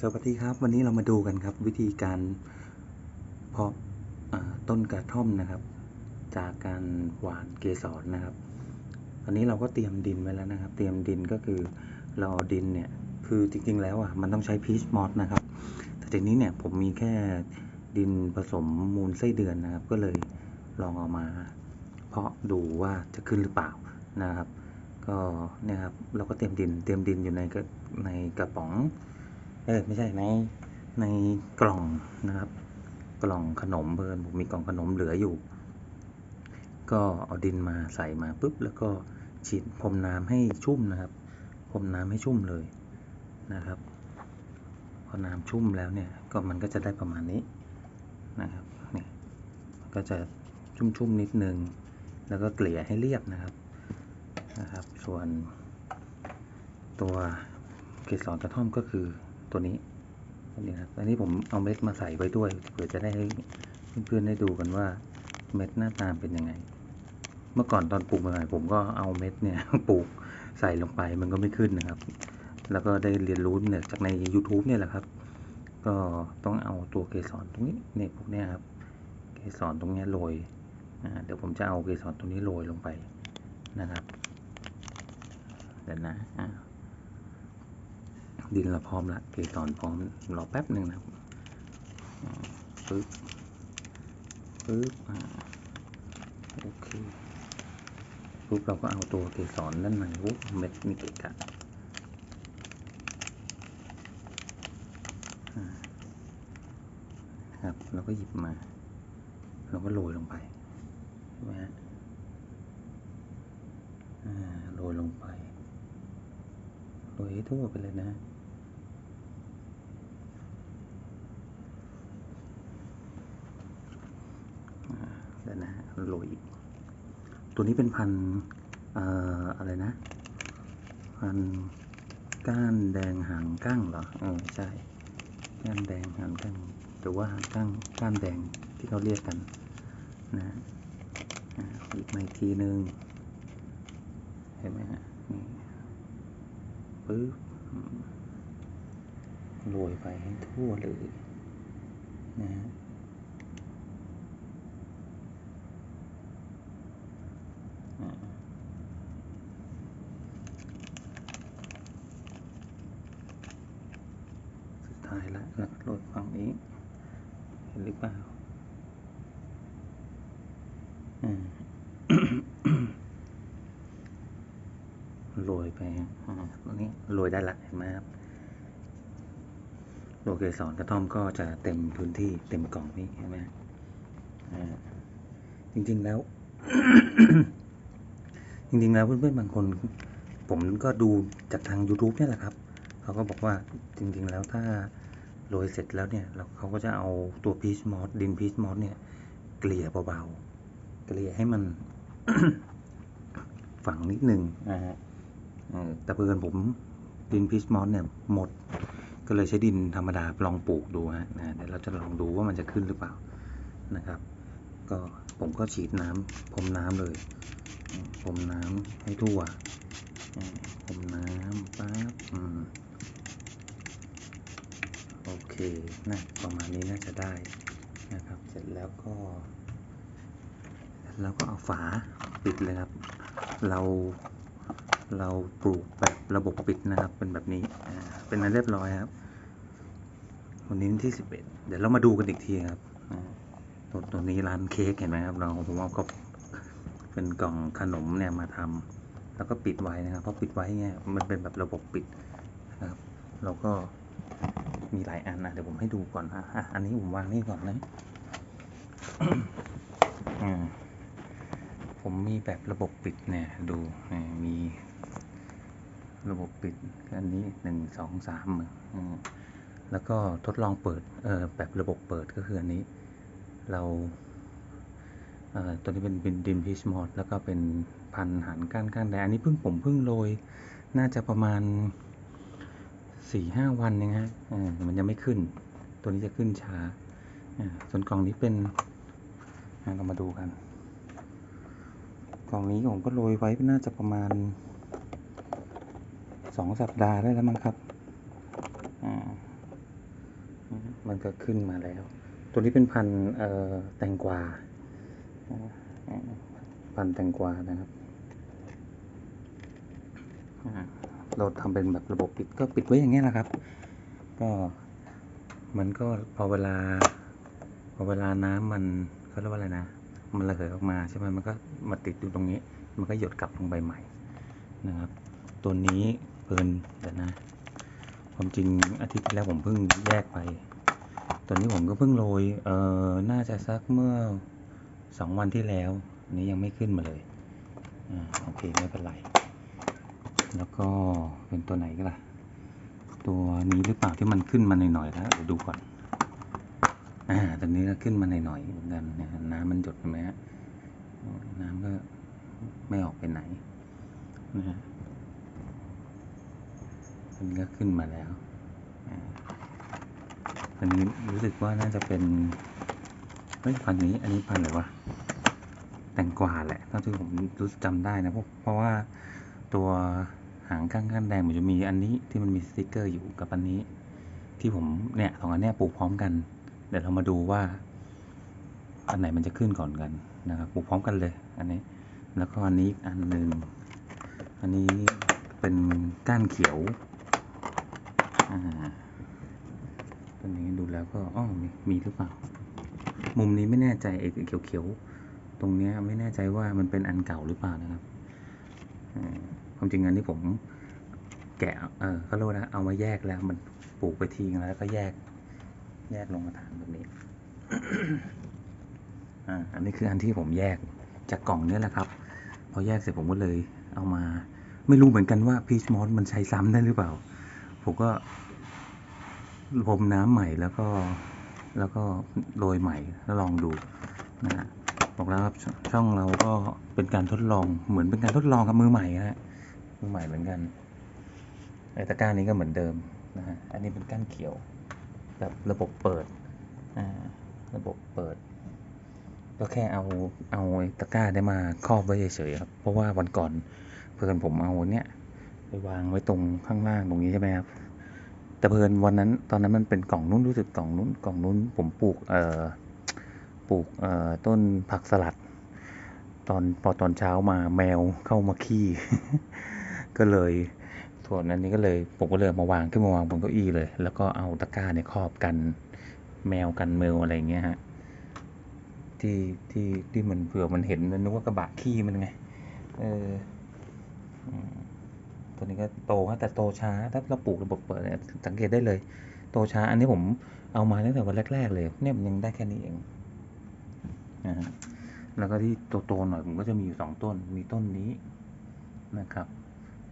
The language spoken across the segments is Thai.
สวัสดีครับ วันนี้เรามาดูกันครับ วิธีการเพาะต้นกระท่อมนะครับ จากการหว่านเกสรนะครับ อันนี้เราก็เตรียมดินไว้แล้วนะครับ เตรียมดินก็คือเราเอาดินเนี่ยคือจริงๆแล้วอะมันต้องใช้พีชมอสนะครับ แต่ทีนี้เนี่ยผมมีแค่ดินผสมมูลไส้เดือนนะครับ ก็เลยลองเอามา เพาะดูว่าจะขึ้นหรือเปล่านะครับ ก็เนี่ยครับเราก็เตรียมดินเตรียมดินอยู่ในในกระป๋อง เออไม่ใช่ในในกล่องนะครับ กล่องขนมเบิร์นผมมีกล่องขนมเหลืออยู่ ก็เอาดินมาใส่มาปุ๊บแล้วก็ฉีดพรมน้ำให้ชุ่มนะครับพรมน้ำให้ชุ่มเลยนะครับพอน้ำชุ่มแล้วเนี่ยก็มันก็จะได้ประมาณนี้นะครับนี่มันก็จะชุ่มๆนิดนึง แล้วก็เกลี่ยให้เรียบนะครับนะครับ ส่วนตัวเกสรกระท่อมก็คือ ตัวนี้ตัวนี้ครับอันนี้ผมเอาเม็ดมาใส่ไว้ด้วยเผื่อจะได้ให้เพื่อนๆได้ดูกันว่าเม็ดหน้าตาเป็นยังไง เมื่อก่อนตอนปลูกใหม่ๆผมก็เอาเม็ดเนี่ยปลูกใส่ลงไปมันก็ไม่ขึ้นนะครับ แล้วก็ได้เรียนรู้เนี่ยจากใน YouTube เนี่ยแหละครับ ก็ต้องเอาตัวเกสรตรงนี้เนี่ยพวกเนี้ยครับ เกสรตรงเนี้ยโรยเดี๋ยวผมจะเอาเกสรตรงนี้โรยลงไปนะครับเดี๋ยวนะอ่า ดินเราพร้อมละเกตสรพร้อมรอแป๊บหนึ่งนะปึ๊บปึ๊บอโอเคปุ๊บเราก็เอาตัวเกสรด้านในวุ้บเม็ดมีเกะกะอ่าครับเราก็หยิบมา เราก็โรยลงไปใช่ไหมฮะโรยลงไปโรยให้ทั่วไปเลยนะ อ่าเดี๋ยวนะ โรยตัวนี้เป็นพันออะไรนะ พันก้านแดงหางกั้งเหรอเออใช่ก้านแดงหางกั้งหรือว่าหางกั้งก้านแดงที่เขาเรียกกันนะอีกมาอีกทีหนึ่งเห็นไหมฮะนี่ปึ๊บอืมโรยไปให้ทั่วเลยนะฮะ อ่าสุดท้ายละแล้วก็โหลดฝั่งนี้ เห็นหรือเปล่าอ่า โรยไปฮะอ่าตรงนี้ โรยได้ละเห็นไหมครับโลเกสรกระท่อมก็จะเต็มพื้นที่เต็มกล่องนี้เห็นไหมฮะจริงๆแล้ว จริงๆแล้วเพื่อนๆบางคน ผมก็ดูจากทาง YouTube เนี่ยแหละครับ เขาก็บอกว่าจริงๆแล้วถ้าโรยเสร็จแล้วเนี่ยเราเขาก็จะเอาตัวพีชมอสดินพีชมอสเนี่ยเกลี่ยเบาๆ เกลี่ยให้มันฝังนิดนึงนะฮะแต่เพื่อนผม ดินพีชมอสเนี่ยหมด ก็เลยใช้ดินธรรมดาลองปลูกดูฮะนะเดี๋ยวเราจะลองดูว่ามันจะขึ้นหรือเปล่านะครับ ก็ผมก็ฉีดน้ำพรมน้ำเลยพรมน้ำให้ทั่วอ่าพรมน้ำปั๊บโอเคนะประมาณนี้น่าจะได้นะครับ เสร็จแล้วก็ แล้วก็เอาฝาปิดเลยครับ เรา เราปลูกแบบระบบปิดนะครับ เป็นแบบนี้เป็นอันเรียบร้อยครับ วันนี้วันที่สิบเอ็ดเดี๋ยวเรามาดูกันอีกทีครับตัวตัวนี้ร้านเค้กเห็นไหมครับ เราผมเอาก็เป็นกล่องขนมเนี่ยมาทำแล้วก็ปิดไว้นะครับเพราะปิดไว้เนี่ยมันเป็นแบบระบบปิดนะครับเราก็มีหลายอันนะเดี๋ยวผมให้ดูก่อนนะอะอันนี้ผมวางนี่ก่อนนะผมมีแบบระบบปิดเนี่ยดูอ่ามี ระบบปิดอันนี้หนึ่งสองสามอ่าแล้วก็ทดลองเปิดเออแบบระบบเปิดก็คืออันนี้ เราเอ่อตัวนี้เป็นเป็นดินพีชมอสแล้วก็เป็นพันหานก้านก้านแดงอันนี้เพิ่งผมเพิ่งโรยน่าจะประมาณสี่ห้าวันเองฮะอ่ามันยังไม่ขึ้น ตัวนี้จะขึ้นช้าอ่าส่วนกล่องนี้เป็นอ่าเรามาดูกัน กล่องนี้ผมก็โรยไว้น่าจะประมาณ สองสัปดาห์ได้แล้วมั้งครับอ่ามันก็ขึ้นมาแล้ว ตัวนี้เป็นพันธุ์เอ่อแตงกวาพันธุ์แตงกวานะครับอ่าเราทำเป็นแบบระบบปิดก็ปิดไว้อย่างนี้ยแหละครับ ก็มันก็พอเวลา พอเวลาน้ำมันเขาเรียกว่าอะไรนะ มันระเหยออกมาใช่ไหมมันก็มาติดอยู่ตรงนี้ มันก็หยดกลับลงไปใหม่นะครับ ตัวนี้ เพลินเดี๋ยวนะ ความจริงอาทิตย์ที่แล้วผมเพิ่งแยกไปตัวนี้ผมก็เพิ่งโรย เอ่อ น่าจะสักเมื่อสองวันที่แล้วอันนี้ยังไม่ขึ้นมาเลยอ่าโอเค ไม่เป็นไร แล้วก็เป็นตัวไหนก็ล่ะ ตัวนี้หรือเปล่าที่มันขึ้นมาหน่อยๆแล้วเดี๋ยวดูก่อนอ่าตัวนี้ก็ขึ้นมาหน่อยๆเหมือนกันนะน้ำมันหยดเห็นไหมฮะน้ำก็ไม่ออกไปไหนนะฮะ อันก็ขึ้นมาแล้วอันนี้รู้สึกว่าน่าจะเป็นเฮ้ยพันนี้ อันนี้พันอะไรวะแตงกวาแหละเท่าที่ผมรู้สึกจำได้นะเพราะเพราะว่าตัวหางข้างข้างแดงมันจะมีอันนี้ที่มันมีสติกเกอร์อยู่กับอันนี้ ที่ผมเนี่ยสองอันเนี้ยปลูกพร้อมกัน เดี๋ยวเรามาดูว่า อันไหนมันจะขึ้นก่อนกันนะครับปลูกพร้อมกันเลย อันนี้ แล้วก็อันนี้อันหนึ่งอันนี้เป็นก้านเขียว อ่าตัวนี้ดูแล้วก็อ้อมีมีหรือเปล่า มุมนี้ไม่แน่ใจไอ้เขียวๆ ตรงเนี้ยไม่แน่ใจว่ามันเป็นอันเก่าหรือเปล่านะครับความจริงอันนี้ผมแกะ เออเขาเรียกว่านะเอามาแยกแล้ว มันปลูกไปทิ้งแล้ว ก็แยก แยกลงกระถางแบบนี้ อ่า อันนี้คืออันที่ผมแยกจากกล่องเนี่ยแหละครับ พอแยกเสร็จผมก็เลยเอามา ไม่รู้เหมือนกันว่าพีชมอสมันใช้ซ้ำได้หรือเปล่า ผมก็พรมน้ำใหม่แล้วก็แล้วก็โรยใหม่แล้วลองดูนะฮะบอกแล้วครับช่องเราก็เป็นการทดลองเหมือนเป็นการทดลองกับมือใหม่ฮะมือใหม่เหมือนกันไอตะกร้านี้ก็เหมือนเดิมนะฮะอันนี้เป็นก้านเขียวแบบระบบเปิดอ่าระบบเปิด ก็แค่เอาเอาตะกร้าได้มาครอบไว้เฉยๆครับเพราะว่าวันก่อนเพื่อนผมเอาเนี้ย ไปวางไว้ตรงข้างล่างตรงนี้ใช่ไหมครับ แต่เพลินวันนั้นตอนนั้นมันเป็นกล่องนู้นรู้สึกกล่องนู้นกล่องนู้นผมปลูกเอ่อปลูกเอ่อต้นผักสลัด ตอนพอตอนเช้ามาแมวเข้ามาขี้ ก็เลยส่วนอันนี้ก็เลยผมก็เลยมาวางขึ้นมาวางบนเก้าอี้เลย แล้วก็เอาตะกร้าเนี่ยครอบกันแมวกันแมวอะไรอย่างเงี้ยฮะที่ที่ที่มันเผื่อมันเห็นมันนึกว่ากระบะขี้มันไง เออ ตัวนี้ก็โตฮะแต่โตช้า ถ้าเราปลูกระบบเปิดเนี่ยสังเกตได้เลย โตช้า อันนี้ผมเอามาตั้งแต่วันแรก ๆ เลย เนี่ยมันยังได้แค่นี้เองนะฮะแล้วก็ที่โตๆหน่อยผมก็จะมีอยู่สองต้น มีต้นนี้นะครับ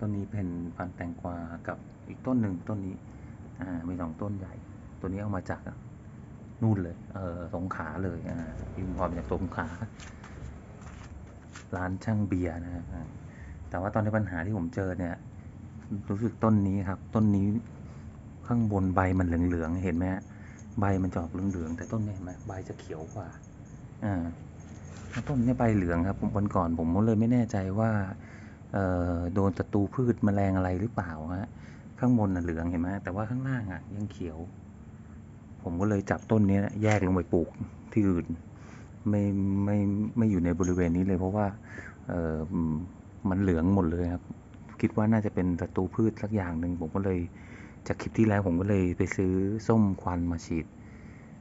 ต้นนี้เป็นพันแตงกวากับอีกต้นหนึ่งต้นนี้ อ่า มีสองต้นใหญ่ ตัวนี้เอามาจากนู่นเลย เออสงขาเลย อ่าอิมพอร์ตมจากสงขา ร้านช่างเบียร์นะครับแต่ว่าตอนนี้ปัญหาที่ผมเจอเนี่ย รู้สึกต้นนี้ครับ ต้นนี้ข้างบนใบมันเหลืองๆเห็นไหมใบมันจะออกเหลืองๆแต่ต้นนี้เห็นไหมใบจะเขียวกว่าอ่าต้นนี้ใบเหลืองครับผมวันก่อนผมก็เลยไม่แน่ใจว่าเอ่อโดนศัตรูพืชแมลงอะไรหรือเปล่าฮะข้างบนน่ะเหลืองเห็นไหมแต่ว่าข้างล่างอะยังเขียว ผมก็เลยจับต้นนี้แยกลงไปปลูกที่อื่นไม่ไม่ไม่อยู่ในบริเวณนี้เลยเพราะว่าเอออืมมันเหลืองหมดเลยครับ คิดว่าน่าจะเป็นศัตรูพืชสักอย่างหนึ่งผมก็เลยจากคลิปที่แล้วผมก็เลยไปซื้อส้มควันมาฉีด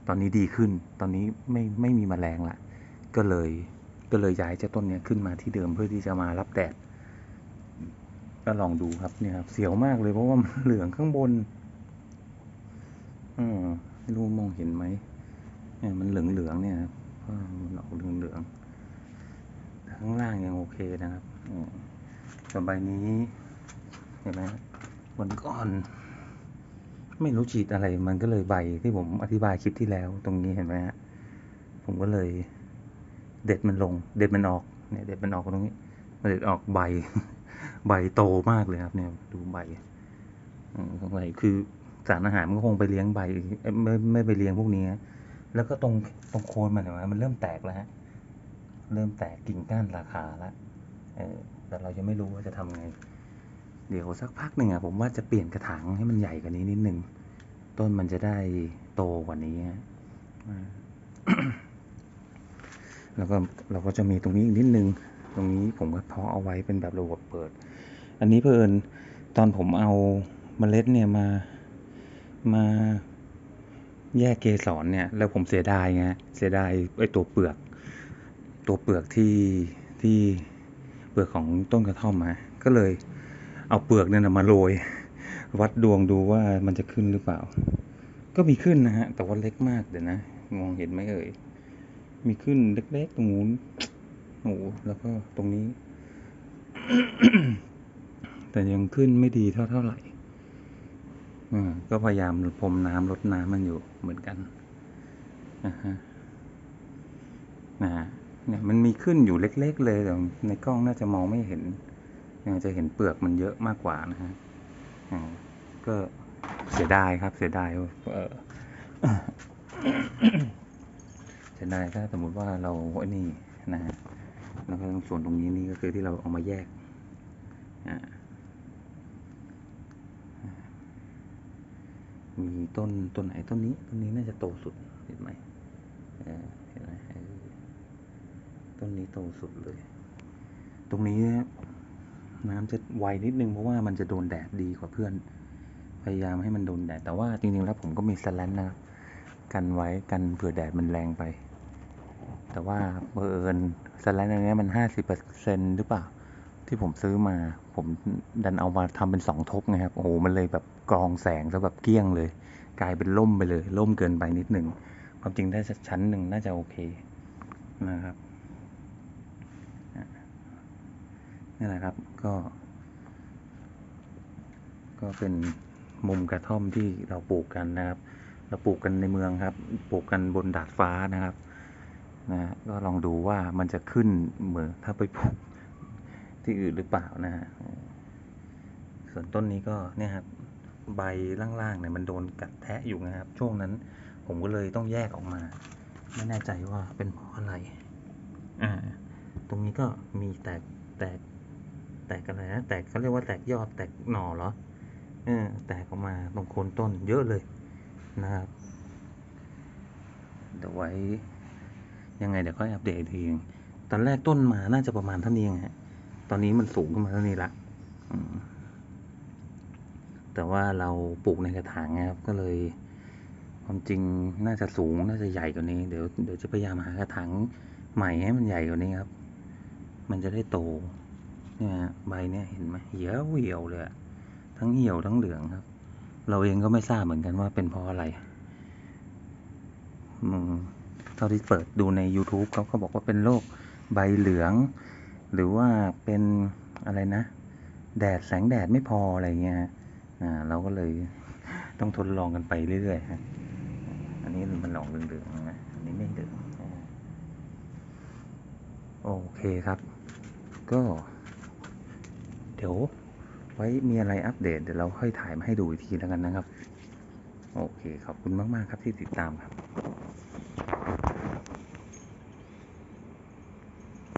ตอนนี้ดีขึ้น ตอนนี้ไม่ไม่มีแมลงละก็เลยก็เลยย้ายเจ้าต้นเนี้ยขึ้นมาที่เดิมเพื่อที่จะมารับแดดก็ลองดูครับเนี่ยครับ เสียวมากเลยเพราะว่ามันเหลืองข้างบนอืมไม่รู้มองเห็นไหมเนี่ยมันเหลืองเหลืองเนี่ยครับอ่ามันออกเหลืองเหลืองข้างล่างยังโอเคนะครับอื ส่วนใบนี้เห็นไหมฮะวันก่อน ไม่รู้ฉีดอะไร มันก็เลยใบที่ผมอธิบายคลิปที่แล้ว ตรงนี้เห็นไหมฮะผมก็เลย เด็ดมันลง เด็ดมันออกเนี่ยเด็ดมันออกตรงนี้มันเด็ดออกใบ ใบโตมากเลยครับ เนี่ย ดูใบอืมใบคือสารอาหารมันก็คงไปเลี้ยงใบไม่ไม่ไปเลี้ยงพวกนี้แล้วก็ตรงตรงโคนมันเห็นไหมมันเริ่มแตกแล้วฮะ เริ่มแตกกิ่งก้านราคาแล้วเออ แต่เรายังไม่รู้ว่าจะทำไง เดี๋ยวสักพักหนึ่งอะผมว่าจะเปลี่ยนกระถางให้มันใหญ่กว่านี้นิดนึง ต้นมันจะได้โตกว่านี้ฮะแล้วก็เราก็จะมีตรงนี้อีกนิดนึง ตรงนี้ผมก็เพาะเอาไว้เป็นแบบระบบเปิด อันนี้เพิ่นตอนผมเอาเมล็ดเนี่ยมามาแยกเกสรเนี่ย แล้วผมเสียดายไงเสียดายไอ้ตัวเปลือก ตัวเปลือกที่ที่ เปลือกของต้นกระท่อมมา ก็เลยเอาเปลือกเนี่ยนมาโรย วัดดวงดูว่ามันจะขึ้นหรือเปล่า ก็มีขึ้นนะฮะ แต่ว่าเล็กมากเดี๋ยวนะ มองเห็นไหมเอ่ย มีขึ้นเล็กๆตรงนู้นโอ้โหแล้วก็ตรงนี้ แต่ยังขึ้นไม่ดีเท่าเท่าไหร่อ่าก็พยายามพรมน้ำลดน้ำมันอยู่เหมือนกันนะฮะนะฮะ เนี่ยมันมีขึ้นอยู่เล็ก ๆ เลยแต่ในกล้องน่าจะมองไม่เห็นยังจะเห็นเปลือกมันเยอะมากกว่านะฮะอ่าก็เสียดายครับ เสียดายเออเสียดายถ้าสมมติว่าเราไอ้นี่นะฮะแล้วก็ส่วนตรงนี้นี่ก็คือที่เราเอามาแยกอ่ามีต้นต้นไหนต้นนี้ต้นนี้น่าจะโตสุดเห็นไหมเออเห็นไหมเออ ต้นนี้โตสุดเลย ตรงนี้น้ำจะไวนิดนึงเพราะว่ามันจะโดนแดดดีกว่าเพื่อน พยายามให้มันโดนแดด แต่ว่าจริงๆแล้วผมก็มีสแลนนะครับกันไว้กันเผื่อแดดมันแรงไป แต่ว่าเบอร์เอิญสแลนอันเนี้ยมันห้าสิบเปอร์เซ็นหรือเปล่า ที่ผมซื้อมา ผมดันเอามาทำเป็นสองทบไงครับ โอ้โห มันเลยแบบกรองแสงซะแบบเกลี้ยงเลย กลายเป็นล่มไปเลย ล่มเกินไปนิดหนึ่งความจริงได้สักชั้นหนึ่งน่าจะโอเคนะครับอะ นี่แหละครับก็ ก็เป็นมุมกระท่อมที่เราปลูกกันนะครับ เราปลูกกันในเมืองครับ ปลูกกันบนดาดฟ้านะครับนะฮะก็ลองดูว่ามันจะขึ้นเหมือนถ้าไปปลูกที่อื่นหรือเปล่านะฮะส่วนต้นนี้ก็เนี่ยครับใบล่างๆเนี่ยมันโดนกัดแทะอยู่นะครับ ช่วงนั้นผมก็เลยต้องแยกออกมา ไม่แน่ใจว่าเป็นเพราะอะไร อ่า ตรงนี้ก็มีแตกแตก แตกอะไรนะแตกเขาเรียกว่าแตกยอดแตกหน่อเหรอเออแตกออกมาตรงโคนต้นเยอะเลยนะครับเดี๋ยวไว้ยังไงเดี๋ยวค่อยอัปเดตอีกทีงตอนแรกต้นมาน่าจะประมาณเท่านี้เองฮะตอนนี้มันสูงขึ้นมาเท่านี้ละแต่ว่าเราปลูกในกระถางนะครับ ก็เลย ความจริงน่าจะสูงน่าจะใหญ่กว่านี้ เดี๋ยวเดี๋ยวจะพยายามหากระถางใหม่ให้มันใหญ่กว่านี้ครับ มันจะได้โต เนี่ยฮะใบเนี่ยเห็นไหมเหี่ยวเหี่ยวเลยทั้งเหี่ยวทั้งเหลืองครับ เราเองก็ไม่ทราบเหมือนกันว่าเป็นเพราะอะไรอืมเท่าที่เปิดดูใน YouTube เขาก็บอกว่าเป็นโรคใบเหลือง หรือว่าเป็นอะไรนะ แดดแสงแดดไม่พออะไรเงี้ยฮะอ่าเราก็เลยต้องทดลองกันไปเรื่อยๆฮะอันนี้มันหลอกเหลืองๆนะอันนี้ไม่เหลืองโอเคครับ ก็ ดี๋ยวไว้มีอะไรอัปเดตเดี๋ยวเราค่อยถ่ายมาให้ดูอีกทีแล้วกันนะครับ โอเคขอบคุณมาก ๆ ครับที่ติดตามครับ